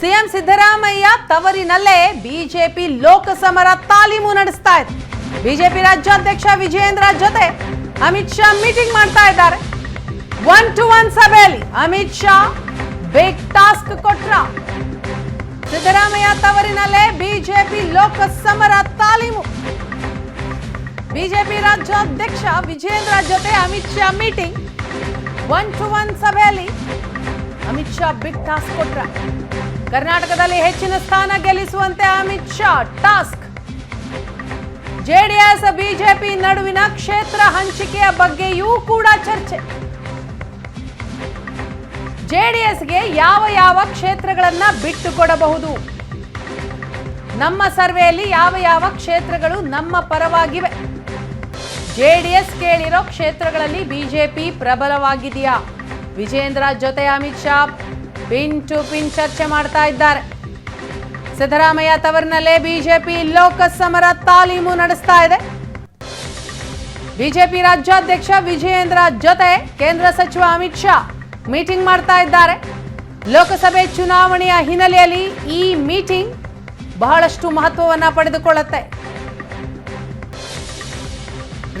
CM Siddaramaiah ತವರಿನಲ್ಲೇ BJP ಲೋಕಸಮರ ತಾಲೀಮು ನಡೆಸ್ತಾ ಇದೆ. ಬಿಜೆಪಿ ರಾಜ್ಯಾಧ್ಯಕ್ಷ ವಿಜಯೇಂದ್ರ ಜೊತೆ ಅಮಿತ್ ಶಾ ಮೀಟಿಂಗ್ ಮಾಡ್ತಾ ಇದ್ದಾರೆ. ಒನ್ ಟು ಒನ್ ಸಭೆಯಲ್ಲಿ ಅಮಿತ್ ಶಾ ಬಿಗ್ ಟಾಸ್ಕ್ ಕೊಟ್ರ. ಸಿದ್ದರಾಮಯ್ಯ ತವರಿನಲ್ಲೇ ಬಿಜೆಪಿ ಲೋಕಸಮರ ತಾಲೀಮು. ಬಿಜೆಪಿ ರಾಜ್ಯಾಧ್ಯಕ್ಷ ವಿಜಯೇಂದ್ರ ಜೊತೆ Amit Shah meeting. One to one ಸಭೆಯಲ್ಲಿ ಅಮಿತ್ ಶಾ ಬಿಗ್ ಟಾಸ್ಕ್ ಕೊಟ್ರ. ಕರ್ನಾಟಕದಲ್ಲಿ ಹೆಚ್ಚಿನ ಸ್ಥಾನ ಗೆಲ್ಲಿಸುವಂತೆ Amit Shah, task. JDS, BJP ನಡುವಿನ ಕ್ಷೇತ್ರ ಹಂಚಿಕೆಯ ಬಗ್ಗೆಯೂ ಕೂಡ ಚರ್ಚೆ. ಜೆಡಿಎಸ್ಗೆ ಯಾವ ಯಾವ ಕ್ಷೇತ್ರಗಳನ್ನ ಬಿಟ್ಟುಕೊಡಬಹುದು? ನಮ್ಮ ಸರ್ವೆಯಲ್ಲಿ ಯಾವ ಯಾವ ಕ್ಷೇತ್ರಗಳು ನಮ್ಮ ಪರವಾಗಿವೆ? ಜೆಡಿಎಸ್ ಕೇಳಿರೋ ಕ್ಷೇತ್ರಗಳಲ್ಲಿ ಬಿಜೆಪಿ ಪ್ರಬಲವಾಗಿದೆಯಾ? ವಿಜೇಂದ್ರ ಜೊತೆ Amit Shah pin to pin ಚರ್ಚೆ ಮಾಡ್ತಾ ಇದ್ದಾರೆ. ಸಿದ್ದರಾಮಯ್ಯ ತವರಿನಲ್ಲೇ ಬಿಜೆಪಿ ಲೋಕಸಮರ ತಾಲೀಮು ನಡೆಸ್ತಾ ಇದೆ. ಬಿಜೆಪಿ ರಾಜ್ಯಾಧ್ಯಕ್ಷ ವಿಜಯೇಂದ್ರ ಜೊತೆ ಕೇಂದ್ರ ಸಚಿವ ಅಮಿತ್ ಶಾ ಮೀಟಿಂಗ್ ಮಾಡ್ತಾ ಇದ್ದಾರೆ. ಲೋಕಸಭೆ ಚುನಾವಣೆಯ ಹಿನ್ನೆಲೆಯಲ್ಲಿ ಈ ಮೀಟಿಂಗ್ ಬಹಳಷ್ಟು ಮಹತ್ವವನ್ನು ಪಡೆದುಕೊಳ್ಳುತ್ತೆ.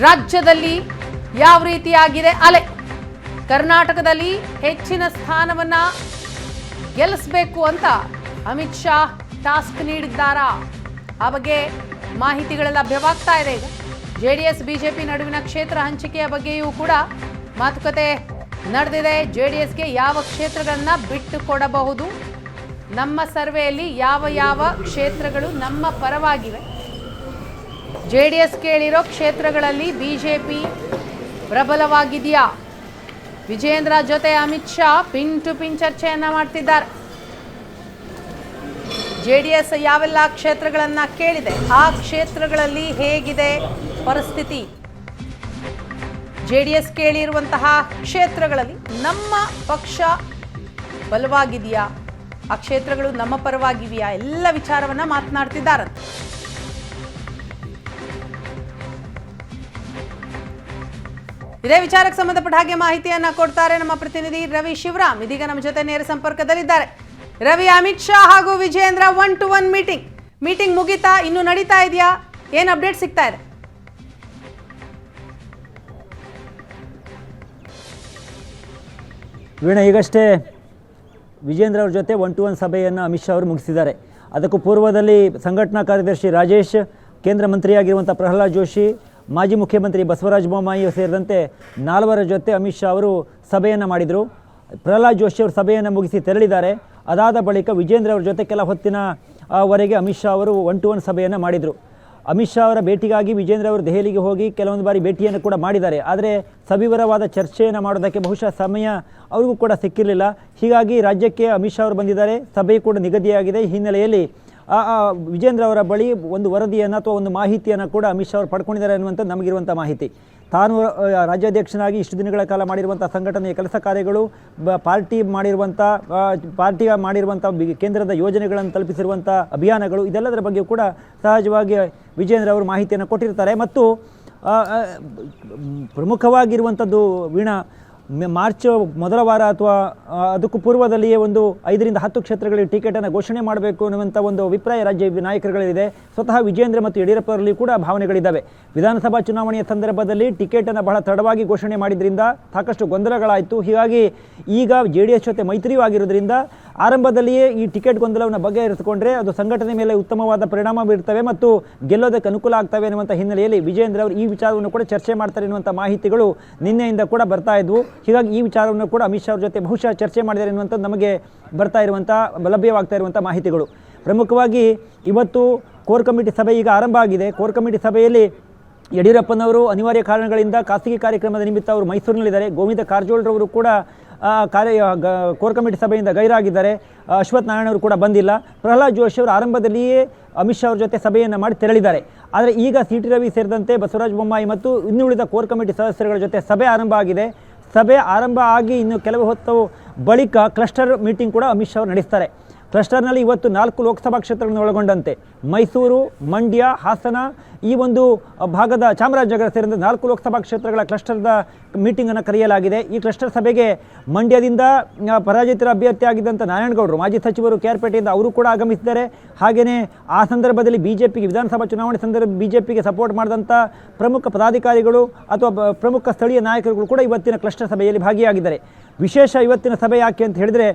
ರಾಜ್ಯದಲ್ಲಿ ಯಾವ ರೀತಿಯಾಗಿದೆ ಅಲೆ? ಕರ್ನಾಟಕದಲ್ಲಿ ಹೆಚ್ಚಿನ ಸ್ಥಾನವನ್ನ ಗೆಲ್ಲಿಸಬೇಕು ಅಂತ ಅಮಿತ್ ಶಾ ಟಾಸ್ಕ್ ನೀಡಿದ್ದಾರಾ? ಆ ಬಗ್ಗೆ ಮಾಹಿತಿಗಳು ಲಭ್ಯವಾಗ್ತಾ ಇದೆ. ಈಗ ಜೆ ಡಿ ಎಸ್ ಬಿಜೆಪಿ ನಡುವಿನ ಕ್ಷೇತ್ರ ಹಂಚಿಕೆಯ ಬಗ್ಗೆಯೂ ಕೂಡ ಮಾತುಕತೆ ನಡೆದಿದೆ. ಜೆ ಡಿ ಎಸ್ಗೆ ಯಾವ ಕ್ಷೇತ್ರಗಳನ್ನು ಬಿಟ್ಟು ಕೊಡಬಹುದು? ನಮ್ಮ ಸರ್ವೆಯಲ್ಲಿ ಯಾವ ಯಾವ ಕ್ಷೇತ್ರಗಳು ನಮ್ಮ ಪರವಾಗಿವೆ? ಜೆ ಡಿ ಎಸ್ ಕೇಳಿರೋ ಕ್ಷೇತ್ರಗಳಲ್ಲಿ ಬಿಜೆಪಿ ಪ್ರಬಲವಾಗಿದೆಯಾ? ವಿಜೇಂದ್ರ ಜೊತೆ Amit Shah pin to pin ಚರ್ಚೆಯನ್ನ ಮಾಡ್ತಿದ್ದಾರೆ. ಜೆ ಡಿ ಎಸ್ ಯಾವೆಲ್ಲ ಕ್ಷೇತ್ರಗಳನ್ನ ಕೇಳಿದೆ, ಆ ಕ್ಷೇತ್ರಗಳಲ್ಲಿ ಹೇಗಿದೆ ಪರಿಸ್ಥಿತಿ? ಜೆ ಡಿ ಎಸ್ ಕೇಳಿರುವಂತಹ ಕ್ಷೇತ್ರಗಳಲ್ಲಿ ನಮ್ಮ ಪಕ್ಷ ಬಲವಾಗಿದೆಯಾ? ಆ ಕ್ಷೇತ್ರಗಳು ನಮ್ಮ ಪರವಾಗಿವೆಯಾ ಎಲ್ಲ ವಿಚಾರವನ್ನ ಮಾತನಾಡ್ತಿದ್ದಾರಂತೆ. ಇದೇ ವಿಚಾರಕ್ಕೆ ಸಂಬಂಧಪಟ್ಟ ಹಾಗೆ ಮಾಹಿತಿಯನ್ನ ಕೊಡ್ತಾರೆ ನಮ್ಮ ಪ್ರತಿನಿಧಿ ರವಿ ಶಿವರಾಮ್. ಇದೀಗ ನಮ್ಮ ಜೊತೆ ನೇರ ಸಂಪರ್ಕದಲ್ಲಿದ್ದಾರೆ. ರವಿ, ಅಮಿತ್ ಶಾ ಹಾಗೂ Vijayendra one to one meeting meeting ಮುಗಿತಾ, ಇನ್ನು ನಡೀತಾ ಇದೆಯಾ? ಏನು ಅಪ್ಡೇಟ್ ಸಿಗ್ತಾ ಇದೆ? ವೀಣಾ, ಈಗಷ್ಟೇ ವಿಜೇಂದ್ರ ಅವ್ರ ಜೊತೆ ಒನ್ ಟು ಒನ್ ಸಭೆಯನ್ನು ಅಮಿತ್ ಶಾ ಅವರು ಮುಗಿಸಿದ್ದಾರೆ. ಅದಕ್ಕೂ ಪೂರ್ವದಲ್ಲಿ ಸಂಘಟನಾ ಕಾರ್ಯದರ್ಶಿ ರಾಜೇಶ್, ಕೇಂದ್ರ ಮಂತ್ರಿಯಾಗಿರುವಂಥ ಪ್ರಹ್ಲಾದ್ ಜೋಶಿ ಮಾಜಿ ಮುಖ್ಯಮಂತ್ರಿ ಬಸವರಾಜ ಬೊಮ್ಮಾಯಿ ಸೇರಿದಂತೆ ನಾಲ್ವರ ಜೊತೆ ಅಮಿತ್ ಶಾ ಅವರು ಸಭೆಯನ್ನು ಮಾಡಿದರು. ಪ್ರಹ್ಲಾದ್ ಜೋಶಿ ಅವರು ಸಭೆಯನ್ನು ಮುಗಿಸಿ ತೆರಳಿದ್ದಾರೆ. ಅದಾದ ಬಳಿಕ ವಿಜೇಂದ್ರ ಅವರ ಜೊತೆ ಕೆಲ ಹೊತ್ತಿನ ವರೆಗೆ ಅಮಿತ್ ಶಾ ಅವರು ಒನ್ ಟು ಒನ್ ಸಭೆಯನ್ನು ಮಾಡಿದರು. ಅಮಿತ್ ಶಾ ಅವರ ಭೇಟಿಗಾಗಿ ವಿಜೇಂದ್ರ ಅವರು ದೆಹಲಿಗೆ ಹೋಗಿ ಕೆಲವೊಂದು ಬಾರಿ ಭೇಟಿಯನ್ನು ಕೂಡ ಮಾಡಿದ್ದಾರೆ. ಆದರೆ ಸವಿವರವಾದ ಚರ್ಚೆಯನ್ನು ಮಾಡೋದಕ್ಕೆ ಬಹುಶಃ ಸಮಯ ಅವರಿಗೂ ಕೂಡ ಸಿಕ್ಕಿರಲಿಲ್ಲ. ಹೀಗಾಗಿ ರಾಜ್ಯಕ್ಕೆ ಅಮಿತ್ ಶಾ ಅವರು ಬಂದಿದ್ದಾರೆ. ಸಭೆ ಕೂಡ ನಿಗದಿಯಾಗಿದೆ. ಈ ಹಿನ್ನೆಲೆಯಲ್ಲಿ ವಿಜೇಂದ್ರ ಅವರ ಬಳಿ ಒಂದು ವರದಿಯನ್ನು ಅಥವಾ ಒಂದು ಮಾಹಿತಿಯನ್ನು ಕೂಡ ಅಮಿತ್ ಶಾ ಅವರು ಪಡ್ಕೊಂಡಿದ್ದಾರೆ ಅನ್ನುವಂಥದ್ದು ನಮಗಿರುವಂಥ ಮಾಹಿತಿ. ತಾನು ರಾಜ್ಯಾಧ್ಯಕ್ಷನಾಗಿ ಇಷ್ಟು ದಿನಗಳ ಕಾಲ ಮಾಡಿರುವಂಥ ಸಂಘಟನೆಯ ಕೆಲಸ ಕಾರ್ಯಗಳು ಪಾರ್ಟಿ ಮಾಡಿರುವಂಥ ಪಾರ್ಟಿ ಮಾಡಿರುವಂಥ ಕೇಂದ್ರದ ಯೋಜನೆಗಳನ್ನು ತಲುಪಿಸಿರುವಂಥ ಅಭಿಯಾನಗಳು, ಇದೆಲ್ಲದರ ಬಗ್ಗೆ ಕೂಡ ಸಹಜವಾಗಿ ವಿಜೇಂದ್ರ ಅವರು ಮಾಹಿತಿಯನ್ನು ಕೊಟ್ಟಿರ್ತಾರೆ. ಮತ್ತು ಪ್ರಮುಖವಾಗಿರುವಂಥದ್ದು ವೀಣಾ ಮಾರ್ಚ್ ಮೊದಲ ವಾರ ಅಥವಾ ಅದಕ್ಕೂ ಪೂರ್ವದಲ್ಲಿಯೇ ಒಂದು ಐದರಿಂದ ಹತ್ತು ಕ್ಷೇತ್ರಗಳಿಗೆ ಟಿಕೆಟನ್ನು ಘೋಷಣೆ ಮಾಡಬೇಕು ಅನ್ನುವಂಥ ಒಂದು ಅಭಿಪ್ರಾಯ ರಾಜ್ಯ ನಾಯಕರುಗಳಿದೆ ಸ್ವತಃ ವಿಜೇಂದ್ರ ಮತ್ತು ಯಡಿಯೂರಪ್ಪರಲ್ಲಿ ಕೂಡ ಭಾವನೆಗಳಿದ್ದಾವೆ. ವಿಧಾನಸಭಾ ಚುನಾವಣೆಯ ಸಂದರ್ಭದಲ್ಲಿ ಟಿಕೆಟನ್ನು ಬಹಳ ತಡವಾಗಿ ಘೋಷಣೆ ಮಾಡಿದ್ರಿಂದ ಸಾಕಷ್ಟು ಗೊಂದಲಗಳಾಯಿತು. ಹೀಗಾಗಿ ಈಗ ಜೆ ಡಿ ಎಸ್ ಜೊತೆ ಮೈತ್ರಿಯೂ ಆಗಿರೋದ್ರಿಂದ ಆರಂಭದಲ್ಲಿಯೇ ಈ ಟಿಕೆಟ್ ಗೊಂದಲವನ್ನು ಬಗೆಹರಿಸಿಕೊಂಡ್ರೆ ಅದು ಸಂಘಟನೆ ಮೇಲೆ ಉತ್ತಮವಾದ ಪರಿಣಾಮ ಬೀರ್ತವೆ ಮತ್ತು ಗೆಲ್ಲೋದಕ್ಕೆ ಅನುಕೂಲ ಆಗ್ತವೆ ಅನ್ನುವಂಥ ಹಿನ್ನೆಲೆಯಲ್ಲಿ ವಿಜೇಂದ್ರ ಅವರು ಈ ವಿಚಾರವನ್ನು ಕೂಡ ಚರ್ಚೆ ಮಾಡ್ತಾರೆ ಎನ್ನುವಂಥ ಮಾಹಿತಿಗಳು ನಿನ್ನೆಯಿಂದ ಕೂಡ ಬರ್ತಾ ಇದ್ವು. ಹೀಗಾಗಿ ಈ ವಿಚಾರವನ್ನು ಕೂಡ ಅಮಿತ್ ಶಾ ಅವ್ರ ಜೊತೆ ಬಹುಶಃ ಚರ್ಚೆ ಮಾಡಿದ್ದಾರೆ ಎನ್ನುವಂಥದ್ದು ನಮಗೆ ಬರ್ತಾ ಇರುವಂಥ, ಲಭ್ಯವಾಗ್ತಾ ಇರುವಂಥ ಮಾಹಿತಿಗಳು. ಪ್ರಮುಖವಾಗಿ ಇವತ್ತು ಕೋರ್ ಕಮಿಟಿ ಸಭೆ ಈಗ ಆರಂಭ ಆಗಿದೆ. ಕೋರ್ ಕಮಿಟಿ ಸಭೆಯಲ್ಲಿ ಯಡಿಯೂರಪ್ಪನವರು ಅನಿವಾರ್ಯ ಕಾರಣಗಳಿಂದ ಖಾಸಗಿ ಕಾರ್ಯಕ್ರಮದ ನಿಮಿತ್ತ ಅವರು ಮೈಸೂರಿನಲ್ಲಿದ್ದಾರೆ. ಗೋವಿಂದ ಕಾರಜೋಳರವರು ಕೂಡ ಕಾರ್ಯ ಕೋರ್ ಕಮಿಟಿ ಸಭೆಯಿಂದ ಗೈರಾಗಿದ್ದಾರೆ. ಅಶ್ವಥ್ ನಾರಾಯಣ ಅವರು ಕೂಡ ಬಂದಿಲ್ಲ. ಪ್ರಹ್ಲಾದ್ ಜೋಶಿ ಅವರು ಆರಂಭದಲ್ಲಿಯೇ ಅಮಿತ್ ಶಾ ಅವ್ರ ಜೊತೆ ಸಭೆಯನ್ನು ಮಾಡಿ ತೆರಳಿದ್ದಾರೆ. ಆದರೆ ಈಗ ಸಿ ಟಿ ರವಿ ಸೇರಿದಂತೆ ಬಸವರಾಜ ಬೊಮ್ಮಾಯಿ ಮತ್ತು ಇನ್ನುಳಿದ ಕೋರ್ ಕಮಿಟಿ ಸದಸ್ಯರುಗಳ ಜೊತೆ ಸಭೆ ಆರಂಭ ಆಗಿದೆ. ಸಭೆ ಆರಂಭ ಆಗಿ ಇನ್ನು ಕೆಲವು ಹೊತ್ತು ಬಳಿಕ ಕ್ಲಸ್ಟರ್ ಮೀಟಿಂಗ್ ಕೂಡ ಅಮಿತ್ ಶಾ ಅವರು ನಡೆಸ್ತಾರೆ. ಕ್ಲಸ್ಟರ್ನಲ್ಲಿ ಇವತ್ತು ನಾಲ್ಕು ಲೋಕಸಭಾ ಕ್ಷೇತ್ರಗಳನ್ನು ಒಳಗೊಂಡಂತೆ. ಮೈಸೂರು, ಮಂಡ್ಯ, ಹಾಸನ ಈ ಒಂದು ಭಾಗದ ಚಾಮರಾಜನಗರ ಸೇರಿದಂತೆ ನಾಲ್ಕು ಲೋಕಸಭಾ ಕ್ಷೇತ್ರಗಳ ಕ್ಲಸ್ಟರ್ದ ಮೀಟಿಂಗನ್ನು ಕರೆಯಲಾಗಿದೆ. ಈ ಕ್ಲಸ್ಟರ್ ಸಭೆಗೆ ಮಂಡ್ಯದಿಂದ ಪರಾಜಿತರ ಅಭ್ಯರ್ಥಿಯಾಗಿದ್ದಂಥ ನಾರಾಯಣಗೌಡರು, ಮಾಜಿ ಸಚಿವರು ಕೆ ಆರ್ ಪೇಟೆಯಿಂದ ಅವರು ಕೂಡ ಆಗಮಿಸಿದ್ದಾರೆ. ಹಾಗೆಯೇ ಆ ಸಂದರ್ಭದಲ್ಲಿ ಬಿ ಜೆ ಪಿಗೆ ವಿಧಾನಸಭಾ ಚುನಾವಣೆ ಸಂದರ್ಭ ಬಿ ಜೆ ಪಿಗೆ ಸಪೋರ್ಟ್ ಮಾಡಿದಂಥ ಪ್ರಮುಖ ಪದಾಧಿಕಾರಿಗಳು ಅಥವಾ ಪ್ರಮುಖ ಸ್ಥಳೀಯ ನಾಯಕರುಗಳು ಕೂಡ ಇವತ್ತಿನ ಕ್ಲಸ್ಟರ್ ಸಭೆಯಲ್ಲಿ ಭಾಗಿಯಾಗಿದ್ದಾರೆ. ವಿಶೇಷ ಇವತ್ತಿನ ಸಭೆ ಯಾಕೆ ಅಂತ ಹೇಳಿದರೆ,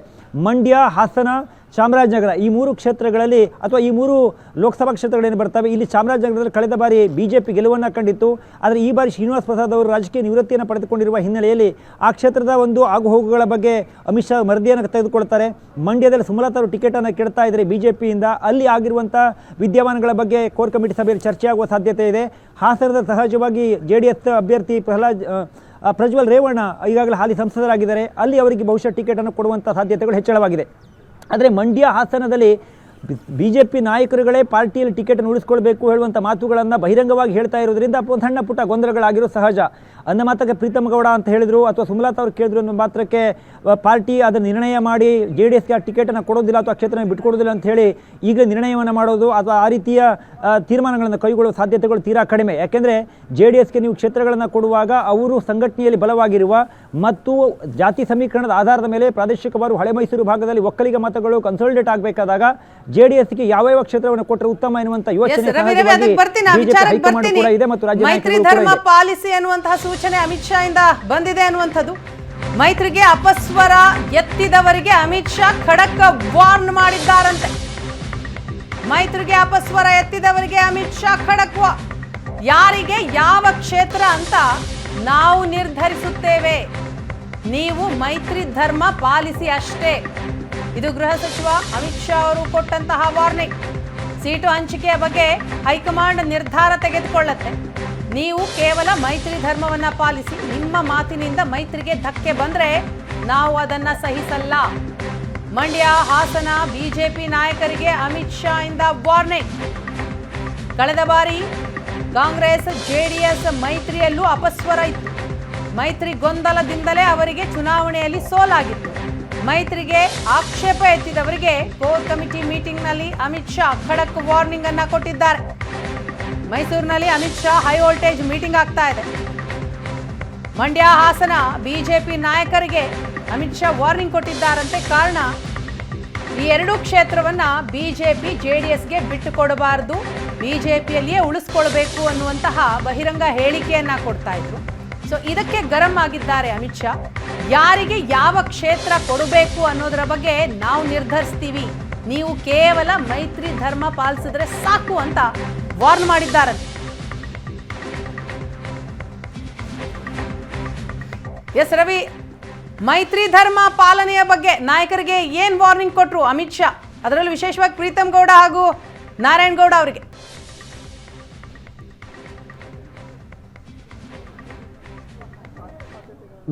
ಮಂಡ್ಯ, ಹಾಸನ ಚಾಮರಾಜನಗರ. ಈ ಮೂರು ಕ್ಷೇತ್ರಗಳಲ್ಲಿ ಅಥವಾ ಈ ಮೂರು ಲೋಕಸಭಾ ಕ್ಷೇತ್ರಗಳೇನು ಬರ್ತವೆ? ಇಲ್ಲಿ ಚಾಮರಾಜನಗರದಲ್ಲಿ ಕಳೆದ ಬಾರಿ ಬಿ ಜೆ ಪಿ ಗೆಲುವನ್ನು ಕಂಡಿತ್ತು. ಆದರೆ ಈ ಬಾರಿ ಶ್ರೀನಿವಾಸ ಪ್ರಸಾದ್ ಅವರು ರಾಜಕೀಯ ನಿವೃತ್ತಿಯನ್ನು ಪಡೆದುಕೊಂಡಿರುವ ಹಿನ್ನೆಲೆಯಲ್ಲಿ ಆ ಕ್ಷೇತ್ರದ ಒಂದು ಆಗುಹೋಗುಗಳ ಬಗ್ಗೆ ಅಮಿತ್ ಶಾ ವರದಿಯನ್ನು ತೆಗೆದುಕೊಳ್ತಾರೆ. ಮಂಡ್ಯದಲ್ಲಿ ಸುಮಲತಾ ಅವರು ಟಿಕೆಟನ್ನು ಕೆಡ್ತಾ ಇದ್ದಾರೆ ಬಿ ಜೆ ಪಿಯಿಂದ ಅಲ್ಲಿ ಆಗಿರುವಂಥ ವಿದ್ಯಮಾನಗಳ ಬಗ್ಗೆ ಕೋರ್ ಕಮಿಟಿ ಸಭೆಯಲ್ಲಿ ಚರ್ಚೆಯಾಗುವ ಸಾಧ್ಯತೆ ಇದೆ. ಹಾಸನದ ಸಹಜವಾಗಿ ಜೆ ಡಿ ಎಸ್ ಅಭ್ಯರ್ಥಿ ಪ್ರಹ್ಲಾದ್ ಪ್ರಜ್ವಲ್ ರೇವಣ್ಣ ಈಗಾಗಲೇ ಹಾಲಿ ಸಂಸದರಾಗಿದ್ದಾರೆ. ಅಲ್ಲಿ ಅವರಿಗೆ ಬಹುಶಃ ಟಿಕೆಟನ್ನು ಕೊಡುವಂಥ ಸಾಧ್ಯತೆಗಳು ಹೆಚ್ಚಳವಾಗಿದೆ. ಆದರೆ ಮಂಡ್ಯ ಹಾಸನದಲ್ಲಿ ಬಿ ಜೆ ಪಿ ನಾಯಕರುಗಳೇ ಪಾರ್ಟಿಯಲ್ಲಿ ಟಿಕೆಟ್ ಉಳಿಸ್ಕೊಳ್ಬೇಕು ಹೇಳುವಂಥ ಮಾತುಗಳನ್ನು ಬಹಿರಂಗವಾಗಿ ಹೇಳ್ತಾ ಇರೋದ್ರಿಂದ ಒಂದು ಸಣ್ಣ ಪುಟ್ಟ ಗೊಂದಲಗಳಾಗಿರೋ ಸಹಜ. ಅಂದ ಮಾತಕ್ಕೆ ಪ್ರೀತಮ್ ಗೌಡ ಅಂತ ಹೇಳಿದರು ಅಥವಾ ಸುಮಲತಾ ಅವರು ಕೇಳಿದ್ರು ಅನ್ನೋ ಮಾತ್ರಕ್ಕೆ ಪಾರ್ಟಿ ಅದನ್ನು ನಿರ್ಣಯ ಮಾಡಿ ಜೆ ಡಿ ಎಸ್ಗೆ ಆ ಟಿಕೆಟನ್ನು ಕೊಡೋದಿಲ್ಲ ಅಥವಾ ಕ್ಷೇತ್ರನ ಬಿಟ್ಕೊಡೋದಿಲ್ಲ ಅಂತ ಹೇಳಿ ಈಗ ನಿರ್ಣಯವನ್ನು ಮಾಡೋದು ಅಥವಾ ಆ ರೀತಿಯ ತೀರ್ಮಾನಗಳನ್ನು ಕೈಗೊಳ್ಳುವ ಸಾಧ್ಯತೆಗಳು ತೀರಾ ಕಡಿಮೆ. ಯಾಕೆಂದರೆ ಜೆ ಡಿ ಎಸ್ಗೆ ನೀವು ಕ್ಷೇತ್ರಗಳನ್ನು ಕೊಡುವಾಗ ಅವರು ಸಂಘಟನೆಯಲ್ಲಿ ಬಲವಾಗಿರುವ ಮತ್ತು ಜಾತಿ ಸಮೀಕರಣದ ಆಧಾರದ ಮೇಲೆ ಪ್ರಾದೇಶಿಕವಾರು ಹಳೆ ಮೈಸೂರು ಭಾಗದಲ್ಲಿ ಒಕ್ಕಲಿಗ ಮತಗಳು ಕನ್ಸಲ್ಟೇಟ್ ಆಗಬೇಕಾದಾಗ ಜೆ ಡಿ ಎಸ್ಗೆ ಯಾವ ಯಾವ ಕ್ಷೇತ್ರವನ್ನು ಕೊಟ್ಟರೆ ಉತ್ತಮ ಎನ್ನುವಂತ ಯೋಚನೆ ಮೈತ್ರಿ ಧರ್ಮ ಪಾಲಿಸಿ ಅನ್ನುವಂತಹ ಸೂಚನೆ ಅಮಿತ್ ಶಾ ಇಂದ ಬಂದಿದೆ ಅನ್ನುವಂಥದ್ದು ಮೈತ್ರಿಗೆ ಅಪಸ್ವರ ಎತ್ತಿದವರಿಗೆ ಅಮಿತ್ ಶಾ ಖಡಕ್ ವಾರ್ನ್ ಮಾಡಿದ್ದಾರಂತೆ. ಮೈತ್ರಿಗೆ ಅಪಸ್ವರ ಎತ್ತಿದವರಿಗೆ ಅಮಿತ್ ಶಾ ಖಡಕ್ ಯಾರಿಗೆ ಯಾವ ಕ್ಷೇತ್ರ ಅಂತ ನಾವು ನಿರ್ಧರಿಸುತ್ತೇವೆ. ನೀವು ಮೈತ್ರಿ ಧರ್ಮ ಪಾಲಿಸಿ ಅಷ್ಟೇ. ಇದು ಗೃಹ ಸಚಿವ ಅಮಿತ್ ಶಾ ಅವರು ಕೊಟ್ಟಂತಹ ವಾರ್ನಿಂಗ್. ಸೀಟು ಹಂಚಿಕೆಯ ಬಗ್ಗೆ ಹೈಕಮಾಂಡ್ ನಿರ್ಧಾರ ತೆಗೆದುಕೊಳ್ಳುತ್ತೆ. ನೀವು ಕೇವಲ ಮೈತ್ರಿ ಧರ್ಮವನ್ನ ಪಾಲಿಸಿ, ನಿಮ್ಮ ಮಾತಿನಿಂದ ಮೈತ್ರಿಗೆ ಧಕ್ಕೆ ಬಂದ್ರೆ ನಾವು ಅದನ್ನ ಸಹಿಸಲ್ಲ. ಮಂಡ್ಯ, ಹಾಸನ, ಬಿಜೆಪಿ ನಾಯಕರಿಗೆ ಅಮಿತ್ ಶಾ ಇಂದ ವಾರ್ನಿಂಗ್. ಕಳೆದ ಬಾರಿ ಕಾಂಗ್ರೆಸ್ ಜೆಡಿಎಸ್ ಮೈತ್ರಿಯಲ್ಲೂ ಅಪಸ್ವರ ಇತ್ತು. ಮೈತ್ರಿ ಗೊಂದಲದಿಂದಲೇ ಅವರಿಗೆ ಚುನಾವಣೆಯಲ್ಲಿ ಸೋಲಾಗಿತ್ತು. ಮೈತ್ರಿಗೆ ಆಕ್ಷೇಪ ಎತ್ತಿದವರಿಗೆ ಕೋರ್ ಕಮಿಟಿ ಮೀಟಿಂಗ್ನಲ್ಲಿ ಅಮಿತ್ ಶಾ ಖಡಕ್ ವಾರ್ನಿಂಗ್ ಅನ್ನ ಕೊಟ್ಟಿದ್ದಾರೆ. ಮೈಸೂರಿನಲ್ಲಿ Amit Shah high voltage meeting ಆಗ್ತಾ ಇದೆ. ಮಂಡ್ಯ ಹಾಸನ ಬಿಜೆಪಿ ನಾಯಕರಿಗೆ ಅಮಿತ್ ಶಾ ವಾರ್ನಿಂಗ್ ಕೊಟ್ಟಿದ್ದಾರಂತೆ ಕಾರಣ, ಈ ಎರಡೂ ಕ್ಷೇತ್ರವನ್ನ ಬಿಜೆಪಿ ಜೆಡಿಎಸ್ಗೆ ಬಿಟ್ಟು ಕೊಡಬಾರದು, ಬಿಜೆಪಿಯಲ್ಲಿಯೇ ಉಳಿಸ್ಕೊಳ್ಬೇಕು ಅನ್ನುವಂತಹ ಬಹಿರಂಗ ಹೇಳಿಕೆಯನ್ನ ಕೊಡ್ತಾ ಇದ್ರು. ಸೊ ಇದಕ್ಕೆ ಗರಂ ಆಗಿದ್ದಾರೆ ಅಮಿತ್ ಶಾ. ಯಾರಿಗೆ ಯಾವ ಕ್ಷೇತ್ರ ಕೊಡಬೇಕು ಅನ್ನೋದರ ಬಗ್ಗೆ ನಾವು ನಿರ್ಧರಿಸ್ತೀವಿ. ನೀವು ಕೇವಲ ಮೈತ್ರಿ ಧರ್ಮ ಪಾಲಿಸಿದ್ರೆ ಸಾಕು ಅಂತ ವಾರ್ನ್ ಮಾಡಿದ್ದಾರೆ. ಎಸ್ ರವಿ, ಮೈತ್ರಿ ಧರ್ಮ ಪಾಲನೆಯ ಬಗ್ಗೆ ನಾಯಕರಿಗೆ ಏನ್ ವಾರ್ನಿಂಗ್ ಕೊಟ್ರು ಅಮಿತ್ ಶಾ? ಅದರಲ್ಲೂ ವಿಶೇಷವಾಗಿ ಪ್ರೀತಮ್ ಗೌಡ ಹಾಗೂ ನಾರಾಯಣ್ ಗೌಡ ಅವರಿಗೆ.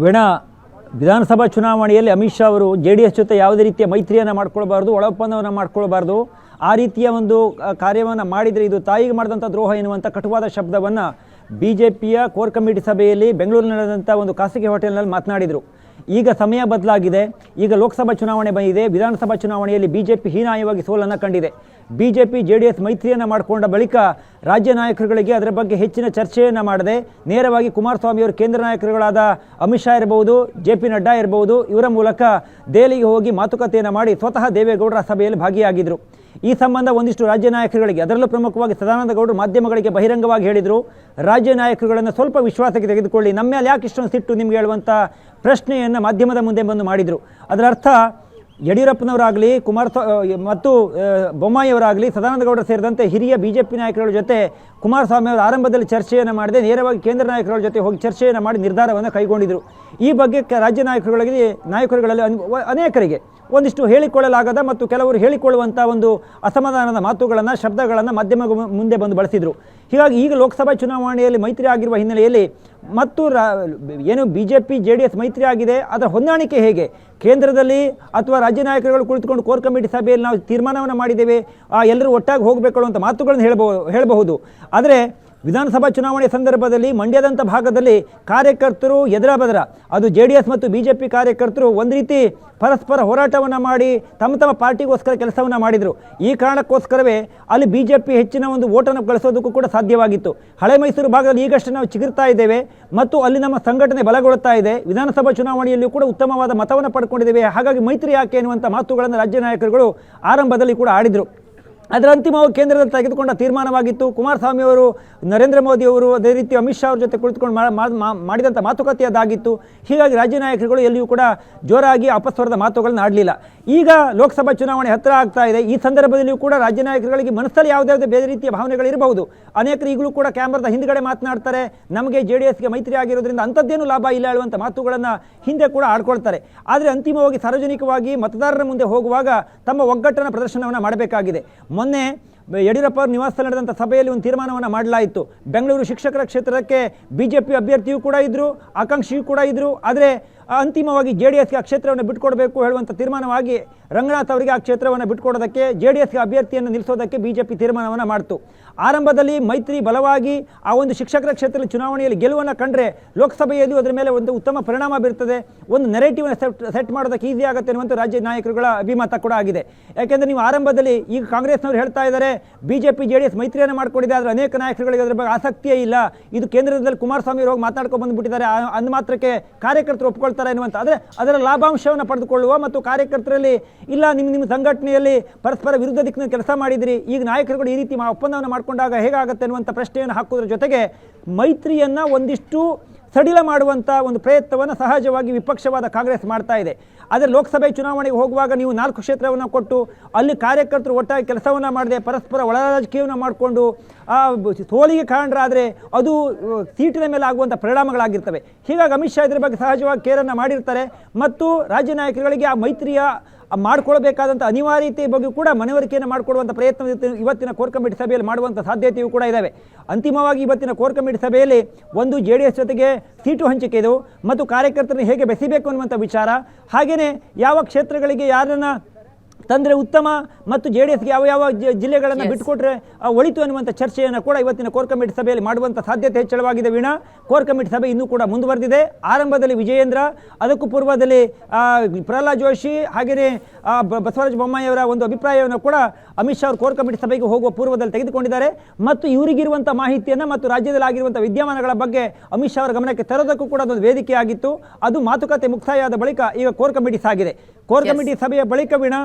ವೀಣಾ ವಿಧಾನಸಭಾ ಚುನಾವಣೆಯಲ್ಲಿ ಅಮಿತ್ ಶಾ ಅವರು ಜೆ ಡಿ ಎಸ್ ಜೊತೆ ಯಾವುದೇ ರೀತಿಯ ಮೈತ್ರಿಯನ್ನು ಮಾಡ್ಕೊಳ್ಬಾರ್ದು ಒಳ ಮಾಡ್ಕೊಳ್ಬಾರ್ದು, ಆ ರೀತಿಯ ಒಂದು ಕಾರ್ಯವನ್ನು ಮಾಡಿದರೆ ಇದು ತಾಯಿಗೆ ಮಾಡಿದಂಥ ದ್ರೋಹ ಎನ್ನುವಂಥ ಕಟುವಾದ ಶಬ್ದವನ್ನು ಬಿ ಜೆ ಪಿಯ ಕೋರ್ ಕಮಿಟಿ ಸಭೆಯಲ್ಲಿ ಬೆಂಗಳೂರಿನಲ್ಲಿ ನಡೆದಂಥ ಒಂದು ಖಾಸಗಿ ಹೋಟೆಲ್ನಲ್ಲಿ ಮಾತನಾಡಿದರು. ಈಗ ಸಮಯ ಬದಲಾಗಿದೆ. ಈಗ ಲೋಕಸಭಾ ಚುನಾವಣೆ ಬಂದಿದೆ. ವಿಧಾನಸಭಾ ಚುನಾವಣೆಯಲ್ಲಿ ಬಿ ಜೆ ಪಿ ಹೀನಾಯವಾಗಿ ಸೋಲನ್ನು ಕಂಡಿದೆ. B J P J D S ಮೈತ್ರಿಯನ್ನು ಮಾಡಿಕೊಂಡ ಬಳಿಕ ರಾಜ್ಯ ನಾಯಕರುಗಳಿಗೆ ಅದರ ಬಗ್ಗೆ ಹೆಚ್ಚಿನ ಚರ್ಚೆಯನ್ನು ಮಾಡದೆ ನೇರವಾಗಿ ಕುಮಾರಸ್ವಾಮಿಯವರು ಕೇಂದ್ರ ನಾಯಕರುಗಳಾದ ಅಮಿತ್ ಶಾ ಇರಬಹುದು ಜೆ ಪಿ ನಡ್ಡಾ ಇರಬಹುದು ಇವರ ಮೂಲಕ ದೆಹಲಿಗೆ ಹೋಗಿ ಮಾತುಕತೆಯನ್ನು ಮಾಡಿ ಸ್ವತಃ ದೇವೇಗೌಡರ ಸಭೆಯಲ್ಲಿ ಭಾಗಿಯಾಗಿದ್ದರು ಈ ಸಂಬಂಧ ಒಂದಿಷ್ಟು ರಾಜ್ಯ ನಾಯಕರುಗಳಿಗೆ, ಅದರಲ್ಲೂ ಪ್ರಮುಖವಾಗಿ ಸದಾನಂದ ಗೌಡರು ಮಾಧ್ಯಮಗಳಿಗೆ ಬಹಿರಂಗವಾಗಿ ಹೇಳಿದರು, ರಾಜ್ಯ ನಾಯಕರುಗಳನ್ನು ಸ್ವಲ್ಪ ವಿಶ್ವಾಸಕ್ಕೆ ತೆಗೆದುಕೊಳ್ಳಿ ನಮ್ಮ ಮೇಲೆ ಯಾಕೆ ಇಷ್ಟೊಂದು ಸಿಟ್ಟು ನಿಮ್ಗೆ ಹೇಳುವಂಥ ಪ್ರಶ್ನೆಯನ್ನು ಮಾಧ್ಯಮದ ಮುಂದೆ ಬಂದು ಮಾಡಿದರು. ಅದರ ಅರ್ಥ ಯಡಿಯೂರಪ್ಪನವರಾಗಲಿ ಕುಮಾರಸ್ವಾ ಮತ್ತು ಬೊಮ್ಮಾಯಿಯವರಾಗಲಿ ಸದಾನಂದ ಗೌಡರು ಸೇರಿದಂತೆ ಹಿರಿಯ ಬಿ ಜೆ ಪಿ ನಾಯಕರುಗಳ ಜೊತೆ ಕುಮಾರಸ್ವಾಮಿ ಅವರು ಆರಂಭದಲ್ಲಿ ಚರ್ಚೆಯನ್ನು ಮಾಡದೆ. ನೇರವಾಗಿ ಕೇಂದ್ರ ನಾಯಕರುಗಳ ಜೊತೆ ಹೋಗಿ ಚರ್ಚೆಯನ್ನು ಮಾಡಿ ನಿರ್ಧಾರವನ್ನು ಕೈಗೊಂಡಿದ್ದರು ಈ ಬಗ್ಗೆ ರಾಜ್ಯ ನಾಯಕರುಗಳಿಗೆ, ನಾಯಕರುಗಳಲ್ಲಿ ಅನೇಕರಿಗೆ ಒಂದಿಷ್ಟು ಹೇಳಿಕೊಳ್ಳಲಾಗದ ಮತ್ತು ಕೆಲವರು ಹೇಳಿಕೊಳ್ಳುವಂಥ ಒಂದು ಅಸಮಾಧಾನದ ಮಾತುಗಳನ್ನು, ಶಬ್ದಗಳನ್ನು ಮಾಧ್ಯಮ ಮುಂದೆ ಬಂದು ಬಳಸಿದರು. ಹೀಗಾಗಿ ಈಗ ಲೋಕಸಭಾ ಚುನಾವಣೆಯಲ್ಲಿ ಮೈತ್ರಿ ಆಗಿರುವ ಹಿನ್ನೆಲೆಯಲ್ಲಿ ಮತ್ತು ರಾ, ಏನು B J P J D S ಮೈತ್ರಿ ಆಗಿದೆ ಅದರ ಹೊಂದಾಣಿಕೆ ಹೇಗೆ? ಕೇಂದ್ರದಲ್ಲಿ ಅಥವಾ ರಾಜ್ಯ ನಾಯಕರುಗಳು ಕುಳಿತುಕೊಂಡು ಕೋರ್ ಕಮಿಟಿ ಸಭೆಯಲ್ಲಿ ನಾವು ತೀರ್ಮಾನವನ್ನು ಮಾಡಿದ್ದೇವೆ ಎಲ್ಲರೂ ಒಟ್ಟಾಗಿ ಹೋಗಬೇಕು ಅಂತ ಮಾತುಗಳನ್ನು ಹೇಳಬಹುದು ಹೇಳಬಹುದು. ಆದರೆ ವಿಧಾನಸಭಾ ಚುನಾವಣೆ ಸಂದರ್ಭದಲ್ಲಿ ಮಂಡ್ಯದಂಥ ಭಾಗದಲ್ಲಿ ಕಾರ್ಯಕರ್ತರು ಎದರ ಬದರ. ಅದು ಜೆ ಡಿ ಎಸ್ ಮತ್ತು ಬಿ ಜೆ ಪಿ ಕಾರ್ಯಕರ್ತರು ಒಂದು ರೀತಿ ಪರಸ್ಪರ ಹೋರಾಟವನ್ನು ಮಾಡಿ ತಮ್ಮ ತಮ್ಮ ಪಾರ್ಟಿಗೋಸ್ಕರ ಕೆಲಸವನ್ನು ಮಾಡಿದರು. ಈ ಕಾರಣಕ್ಕೋಸ್ಕರವೇ ಅಲ್ಲಿ ಬಿ ಜೆ ಪಿ ಹೆಚ್ಚಿನ ಒಂದು ಓಟನ್ನು ಗಳಿಸೋದಕ್ಕೂ ಕೂಡ ಸಾಧ್ಯವಾಗಿತ್ತು. ಹಳೆ ಮೈಸೂರು ಭಾಗದಲ್ಲಿ ಈಗಷ್ಟೇ ನಾವು ಚಿಗುರ್ತಾ ಇದ್ದೇವೆ ಮತ್ತು ಅಲ್ಲಿ ನಮ್ಮ ಸಂಘಟನೆ ಬಲಗೊಳ್ಳುತ್ತಾ ಇದೆ. ವಿಧಾನಸಭಾ ಚುನಾವಣೆಯಲ್ಲಿಯೂ ಕೂಡ ಉತ್ತಮವಾದ ಮತವನ್ನು ಪಡ್ಕೊಂಡಿದ್ದೇವೆ. ಹಾಗಾಗಿ ಮೈತ್ರಿ ಯಾಕೆ ಎನ್ನುವಂಥ ಮಾತುಗಳನ್ನು ರಾಜ್ಯ ನಾಯಕರುಗಳು ಆರಂಭದಲ್ಲಿ ಕೂಡ ಆಡಿದರು. ಅದರ ಅಂತಿಮವಾಗಿ ಕೇಂದ್ರದಲ್ಲಿ ತೆಗೆದುಕೊಂಡ ತೀರ್ಮಾನವಾಗಿತ್ತು. ಕುಮಾರಸ್ವಾಮಿ ಅವರು, ನರೇಂದ್ರ ಮೋದಿ ಅವರು ಅದೇ ರೀತಿ ಅಮಿತ್ ಶಾ ಅವ್ರ ಜೊತೆ ಕುಳಿತುಕೊಂಡು ಮಾಡಿದಂಥ ಮಾತುಕತೆ ಅದಾಗಿತ್ತು ಹೀಗಾಗಿ ರಾಜ್ಯ ನಾಯಕರುಗಳು ಎಲ್ಲಿಯೂ ಕೂಡ ಜೋರಾಗಿ ಅಪಸ್ವರದ ಮಾತುಗಳನ್ನು ಆಡಲಿಲ್ಲ. ಈಗ ಲೋಕಸಭಾ ಚುನಾವಣೆ ಹತ್ತಿರ ಆಗ್ತಾ ಇದೆ. ಈ ಸಂದರ್ಭದಲ್ಲಿಯೂ ಕೂಡ ರಾಜ್ಯ ನಾಯಕರುಗಳಿಗೆ ಮನಸ್ಸಲ್ಲಿ ಯಾವುದೇ ಬೇರೆ ರೀತಿಯ ಭಾವನೆಗಳು ಇರಬಹುದು. ಅನೇಕರು ಈಗಲೂ ಕೂಡ ಕ್ಯಾಮ್ರಾದ ಹಿಂದ್ಗಡೆ ಮಾತನಾಡ್ತಾರೆ. ನಮಗೆ ಜೆ ಡಿ ಎಸ್ಗೆ ಮೈತ್ರಿ ಆಗಿರೋದ್ರಿಂದ ಅಂಥದ್ದೇನು ಲಾಭ ಇಲ್ಲ ಹೇಳುವಂಥ ಮಾತುಗಳನ್ನು ಹಿಂದೆ ಕೂಡ ಆಡ್ಕೊಳ್ತಾರೆ. ಆದರೆ ಅಂತಿಮವಾಗಿ ಸಾರ್ವಜನಿಕವಾಗಿ ಮತದಾರರ ಮುಂದೆ ಹೋಗುವಾಗ ತಮ್ಮ ಒಗ್ಗಟ್ಟನ ಪ್ರದರ್ಶನವನ್ನು ಮಾಡಬೇಕಾಗಿದೆ. ಮೊನ್ನೆ ಯಡಿಯೂರಪ್ಪ ಅವರ ನಿವಾಸದಲ್ಲಿ ನಡೆದಂಥ ಸಭೆಯಲ್ಲಿ ಒಂದು ತೀರ್ಮಾನವನ್ನು ಮಾಡಲಾಯಿತು. ಬೆಂಗಳೂರು ಶಿಕ್ಷಕರ ಕ್ಷೇತ್ರಕ್ಕೆ ಬಿ ಜೆ ಪಿ ಅಭ್ಯರ್ಥಿಯೂ ಕೂಡ ಇದ್ದರು ಆಕಾಂಕ್ಷಿಯೂ ಕೂಡ ಇದ್ದರು ಆದರೆ ಅಂತಿಮವಾಗಿ ಜೆ ಡಿ ಎಸ್ಗೆ ಆ ಕ್ಷೇತ್ರವನ್ನು ಬಿಟ್ಕೊಡಬೇಕು ಹೇಳುವಂಥ ತೀರ್ಮಾನವಾಗಿ ರಂಗನಾಥ್ ಅವರಿಗೆ ಆ ಕ್ಷೇತ್ರವನ್ನು ಬಿಟ್ಕೊಡೋದಕ್ಕೆ ಜೆ ಡಿ ಎಸ್ಗೆ ಅಭ್ಯರ್ಥಿಯನ್ನು ನಿಲ್ಲಿಸೋದಕ್ಕೆ ಬಿ ಜೆ ಪಿ ತೀರ್ಮಾನವನ್ನು ಮಾಡಿತು. ಆರಂಭದಲ್ಲಿ ಮೈತ್ರಿ ಬಲವಾಗಿ ಆ ಒಂದು ಶಿಕ್ಷಕರ ಕ್ಷೇತ್ರದಲ್ಲಿ ಚುನಾವಣೆಯಲ್ಲಿ ಗೆಲುವನ್ನು ಕಂಡ್ರೆ ಲೋಕಸಭೆಯಲ್ಲಿ ಅದರ ಮೇಲೆ ಒಂದು ಉತ್ತಮ ಪರಿಣಾಮ ಬೀರ್ತದೆ. ಒಂದು ನೆರೆಟಿವ್ನ ಸೆಟ್ ಸೆಟ್ ಮಾಡೋದಕ್ಕೆ ಈಸಿ ಆಗುತ್ತೆ ಅನ್ನುವಂಥ ರಾಜ್ಯ ನಾಯಕರುಗಳ ಅಭಿಮತ ಕೂಡ ಆಗಿದೆ. ಯಾಕೆಂದರೆ ನೀವು ಆರಂಭದಲ್ಲಿ ಈಗ ಕಾಂಗ್ರೆಸ್ನವರು ಹೇಳ್ತಾ ಇದ್ದಾರೆ B J P J D S ಮೈತ್ರಿಯನ್ನು ಮಾಡಿಕೊಂಡಿದೆ, ಆದರೆ ಅನೇಕ ನಾಯಕರುಗಳಿಗೆ ಅದರ ಬಗ್ಗೆ ಆಸಕ್ತಿಯೇ ಇಲ್ಲ. ಇದು ಕೇಂದ್ರದಲ್ಲಿ ಕುಮಾರಸ್ವಾಮಿ ಅವರು ಹೋಗಿ ಮಾತಾಡ್ಕೊಂಡು ಬಂದುಬಿಟ್ಟಿದ್ದಾರೆ ಅಂದ ಮಾತ್ರಕ್ಕೆ ಕಾರ್ಯಕರ್ತರು ಒಪ್ಕೊಳ್ತಾರೆ ಎನ್ನುವಂಥ ಆದರೆ ಅದರ ಲಾಭಾಂಶವನ್ನು ಪಡೆದುಕೊಳ್ಳುವ ಮತ್ತು ಕಾರ್ಯಕರ್ತರಲ್ಲಿ ಇಲ್ಲ, ನಿಮ್ಮ ನಿಮ್ಮ ಸಂಘಟನೆಯಲ್ಲಿ ಪರಸ್ಪರ ವಿರುದ್ಧ ದಿಕ್ಕಿನ ಕೆಲಸ ಮಾಡಿದಿರಿ, ಈಗ ನಾಯಕರುಗಳು ಈ ರೀತಿ ಒಪ್ಪಂದವನ್ನು ಮಾಡಿಕೊಂಡಾಗ ಹೇಗಾಗುತ್ತೆ ಅನ್ನುವಂಥ ಪ್ರಶ್ನೆಯನ್ನು ಹಾಕೋದ್ರ ಜೊತೆಗೆ ಮೈತ್ರಿಯನ್ನು ಒಂದಿಷ್ಟು ಸಡಿಲ ಮಾಡುವಂಥ ಒಂದು ಪ್ರಯತ್ನವನ್ನು ಸಹಜವಾಗಿ ವಿಪಕ್ಷವಾದ ಕಾಂಗ್ರೆಸ್ ಮಾಡ್ತಾ ಇದೆ. ಆದರೆ ಲೋಕಸಭೆ ಚುನಾವಣೆಗೆ ಹೋಗುವಾಗ ನೀವು ನಾಲ್ಕು ಕ್ಷೇತ್ರವನ್ನು ಕೊಟ್ಟು ಅಲ್ಲಿ ಕಾರ್ಯಕರ್ತರು ಒಟ್ಟಾಗಿ ಕೆಲಸವನ್ನು ಮಾಡದೆ ಪರಸ್ಪರ ಒಳ ರಾಜಕೀಯವನ್ನು ಮಾಡಿಕೊಂಡು ಸೋಲಿಗೆ ಕಾರಣರಾದರೆ ಅದು ಸೀಟಿನ ಮೇಲೆ ಆಗುವಂಥ ಪರಿಣಾಮಗಳಾಗಿರ್ತವೆ. ಹೀಗಾಗಿ ಅಮಿತ್ ಶಾ ಇದ್ರ ಬಗ್ಗೆ ಸಹಜವಾಗಿ ಕೇರನ್ನು ಮಾಡಿರ್ತಾರೆ. ಮತ್ತು ರಾಜ್ಯ ನಾಯಕರುಗಳಿಗೆ ಆ ಮೈತ್ರಿಯ ಮಾಡ್ಕೊಳ್ಬೇಕಾದಂಥ ಅನಿವಾರ್ಯತೆ ಬಗ್ಗೆ ಕೂಡ ಮನವರಿಕೆಯನ್ನು ಮಾಡಿಕೊಡುವಂಥ ಪ್ರಯತ್ನ ಇವತ್ತು- ಇವತ್ತಿನ ಕೋರ್ ಕಮಿಟಿ ಸಭೆಯಲ್ಲಿ ಮಾಡುವಂಥ ಸಾಧ್ಯತೆಯೂ ಕೂಡ ಇದ್ದಾವೆ ಅಂತಿಮವಾಗಿ ಇವತ್ತಿನ ಕೋರ್ ಕಮಿಟಿ ಸಭೆಯಲ್ಲಿ ಒಂದು ಜೆ ಡಿ ಎಸ್ ಜೊತೆಗೆ ಸೀಟು ಹಂಚಿಕೆ ಇದು, ಮತ್ತು ಕಾರ್ಯಕರ್ತರನ್ನು ಹೇಗೆ ಬೆಸಿಬೇಕು ಅನ್ನುವಂಥ ವಿಚಾರ, ಹಾಗೆಯೇ ಯಾವ ಕ್ಷೇತ್ರಗಳಿಗೆ ಯಾರನ್ನು ತಂದರೆ ಉತ್ತಮ ಮತ್ತು ಜೆ ಡಿ ಎಸ್ಗೆ ಯಾವ ಯಾವ ಜಿಲ್ಲೆಗಳನ್ನು. ಬಿಟ್ಟುಕೊಟ್ರೆ ಒಳಿತು ಅನ್ನುವಂಥ ಚರ್ಚೆಯನ್ನು ಕೂಡ ಇವತ್ತಿನ ಕೋರ್ ಕಮಿಟಿ ಸಭೆಯಲ್ಲಿ ಮಾಡುವಂಥ ಸಾಧ್ಯತೆ ಹೆಚ್ಚಳವಾಗಿದೆ ವೀಣಾ ಕೋರ್ ಕಮಿಟಿ ಸಭೆ ಇನ್ನೂ ಕೂಡ ಮುಂದುವರೆದಿದೆ ಆರಂಭದಲ್ಲಿ ವಿಜಯೇಂದ್ರ ಅದಕ್ಕೂ ಪೂರ್ವದಲ್ಲಿ ಪ್ರಹ್ಲಾದ್ ಜೋಶಿ ಹಾಗೆಯೇ ಬಸವರಾಜ ಬೊಮ್ಮಾಯಿಯವರ ಒಂದು ಅಭಿಪ್ರಾಯವನ್ನು ಕೂಡ ಅಮಿತ್ ಶಾ ಅವರು ಕೋರ್ ಕಮಿಟಿ ಸಭೆಗೆ ಹೋಗುವ ಪೂರ್ವದಲ್ಲಿ ತೆಗೆದುಕೊಂಡಿದ್ದಾರೆ. ಮತ್ತು ಇವರಿಗಿರುವಂಥ ಮಾಹಿತಿಯನ್ನು ಮತ್ತು ರಾಜ್ಯದಲ್ಲಿ ಆಗಿರುವಂಥ ವಿದ್ಯಮಾನಗಳ ಬಗ್ಗೆ ಅಮಿತ್ ಶಾ ಅವರ ಗಮನಕ್ಕೆ ತರೋದಕ್ಕೂ ಕೂಡ ಅದೊಂದು ವೇದಿಕೆ ಆಗಿತ್ತು. ಅದು ಮಾತುಕತೆ ಮುಕ್ತಾಯವಾದ ಆದ ಬಳಿಕ ಈಗ ಕೋರ್ ಕಮಿಟಿ ಸಾಗಿದೆ. ಕೋರ್ ಕಮಿಟಿ ಸಭೆಯ ಬಳಿಕ ವೀಣಾ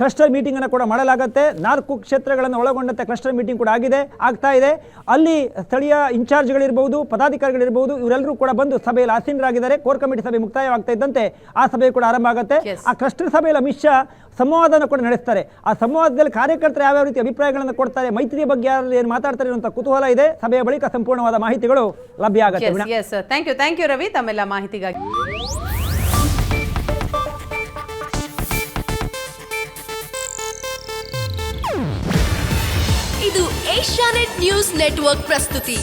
ಕ್ಲಸ್ಟರ್ ಮೀಟಿಂಗನ್ನು ಕೂಡ ಮಾಡಲಾಗುತ್ತೆ. ನಾಲ್ಕು ಕ್ಷೇತ್ರಗಳನ್ನು ಒಳಗೊಂಡಂತೆ ಕ್ಲಸ್ಟರ್ ಮೀಟಿಂಗ್ ಕೂಡ ಆಗಿದೆ ಆಗ್ತಾ ಇದೆ. ಅಲ್ಲಿ ಸ್ಥಳೀಯ ಇನ್ಚಾರ್ಜ್ಗಳಿರ್ಬೋದು ಪದಾಧಿಕಾರಿಗಳಿರ್ಬೋದು ಇವರೆಲ್ಲರೂ ಕೂಡ ಬಂದು ಸಭೆಯಲ್ಲಿ ಆಸೀನರಾಗಿದ್ದಾರೆ. ಕೋರ್ ಕಮಿಟಿ ಸಭೆ ಮುಕ್ತಾಯವಾಗ್ತಾ ಇದ್ದಂತೆ ಆ ಸಭೆ ಕೂಡ ಆರಂಭ ಆಗುತ್ತೆ. ಆ ಕ್ಲಸ್ಟರ್ ಸಭೆಯಲ್ಲಿ ಅಮಿತ್ ಶಾ ಸಂವಾದನ ಕೂಡ ನಡೆಸ್ತಾರೆ. ಆ ಸಂವಾದದಲ್ಲಿ ಕಾರ್ಯಕರ್ತರು ಯಾವ್ಯಾವ ರೀತಿ ಅಭಿಪ್ರಾಯಗಳನ್ನು ಕೊಡ್ತಾರೆ ಮೈತ್ರಿ ಬಗ್ಗೆ ಯಾರು ಏನು ಮಾತಾಡ್ತಾರೆ ಅಂತ ಕುತೂಹಲ ಇದೆ. ಸಭೆಯ ಬಳಿಕ ಸಂಪೂರ್ಣವಾದ ಮಾಹಿತಿಗಳು ಲಭ್ಯ ಆಗುತ್ತೆ yes yes thank you thank you Ravi ತಮ್ಮೆಲ್ಲ ಮಾಹಿತಿಗಾಗಿ. ಇದು ಏಷ್ಯಾನೆಟ್ ನ್ಯೂಸ್ ನೆಟ್ವರ್ಕ್ ಪ್ರಸ್ತುತಿ.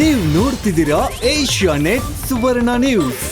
ನೀವು ನೋಡ್ತಿದ್ದೀರಾ ಏಷ್ಯಾ ನೆಟ್ ಸುವರ್ಣ ನ್ಯೂಸ್.